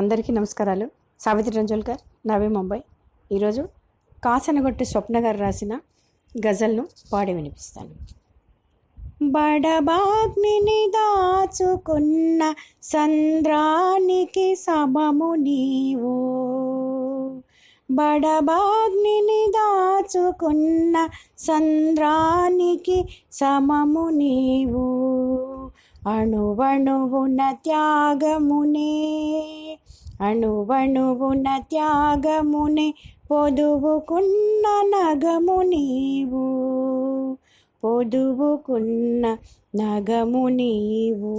అందరికీ నమస్కారాలు. సావిత్రి రంజోల్కర్ నవీ ముంబై. ఈరోజు కాసనగొట్టి స్వప్న గారు రాసిన గజల్ను పాడి వినిపిస్తాను. బడబాగ్నిని దాచుకున్న సంద్రానికి సమము నీవు. బడబాగ్నిని దాచుకున్న సంద్రానికి సమము నీవు. అణువణువున త్యాగమునే అణువణువున త్యాగమునే పొదువుకున్న నగము నీవు పొదువుకున్న నగము నీవు.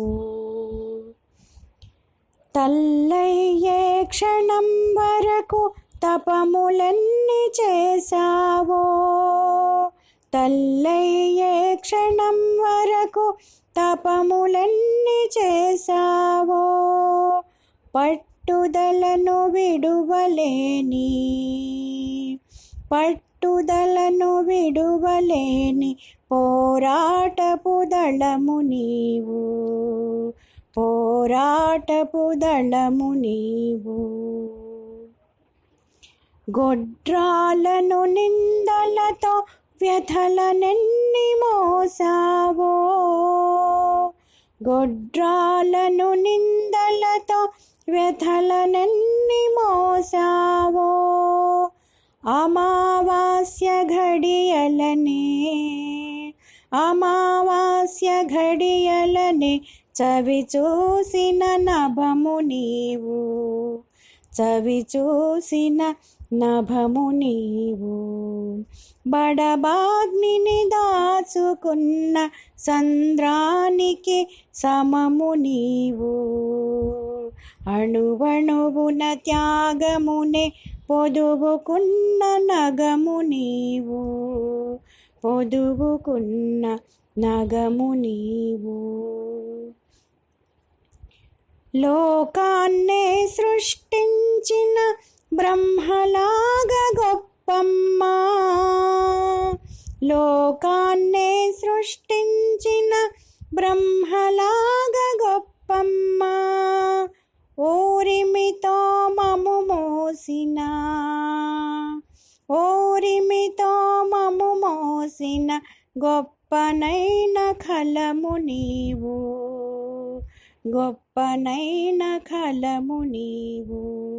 తల్లయ్యే క్షణం వరకు తపములన్నీ చేశావో తల్లై తపములన్నీ చేశావో పట్టుదలను విడువలేని పట్టుదలను విడువలేని పోరాటపు దళము నీవు పోరాటపు దళము నీవు. గొడ్రాలను నిందలతో వ్యథలనెన్ని మోసావో గొడ్రాలను నిందలతో వ్యథలనన్ని మోసావో? అమావాస్య ఘడియలనే అమావాస్య ఘడియలనే చవి చూసిన నభము నీవు. చవి చూసిన నభము నీవు. బడబాగ్నిని దాచుకున్న సంద్రానికి సమము నీవు. అణువణువున త్యాగమునే పొదువుకున్న నగము నీవు. పొదువుకున్న నగము నీవు. లోకాన్నే సృష్టి సృష్టించిన బ్రహ్మలాగ గొప్పమ్మా. లోకాన్నే సృష్టించిన బ్రహ్మలాగ గొప్పమ్మా. ఓరిమితో మము మోసిన. ఓరిమితో మము మోసిన గొప్పనైన కలము నీవు. గొప్పనైన కలము నీవు.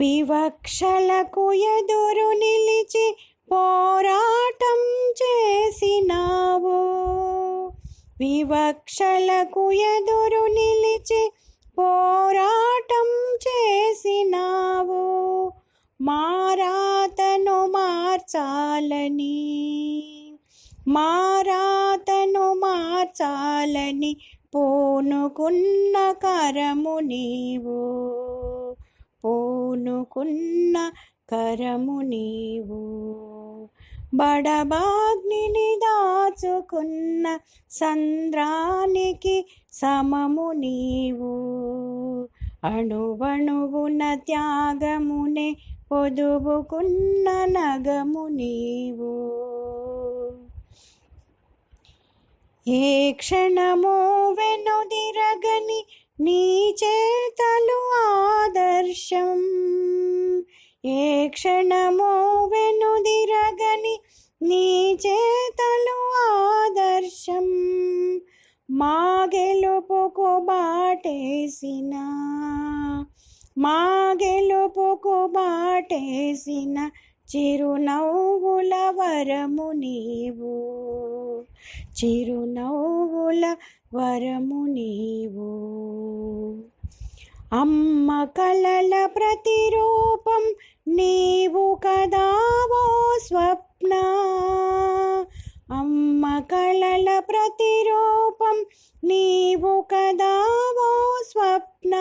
వివక్షలకు ఎదురు నిలిచి పోరాటం చేసినావు. వివక్షలకు ఎదురు నిలిచి పోరాటం చేసినావు. మారాతను మార్చాలని మారా మార్చాలని పోనుకున్న కరము నీవు. పోనుకున్న కరము నీవు. బడబాగ్ని దాచుకున్న సంద్రానికి సమము నీవు. అణువణువున త్యాగమునే పొదువుకున్న నగము నీవు. ఏ క్షణము వెనుదిరగని నీ చేతలు ఆదర్శం. ఏ క్షణము వెనుదిరగని నీ చేతలు ఆదర్శం. మా గెలుపుకు బాటేసిన మా గెలుపుకు బాటేసిన చిరునవ్వుల వరము నీవు. చిరునవ్వుల వరము నీవు. అమ్మ కలల ప్రతిరూపం నీవు కదావో స్వప్న. అమ్మ కలల ప్రతిరూపం నీవు కదావో స్వప్న.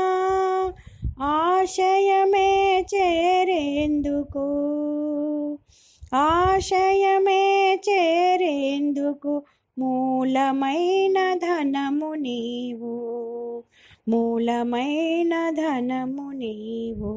ఆశయమే చేరేందుకు ఆశయమే చేరేందుకు మూలమైన ధనము నీవు మూలమైన ధనము నీవు.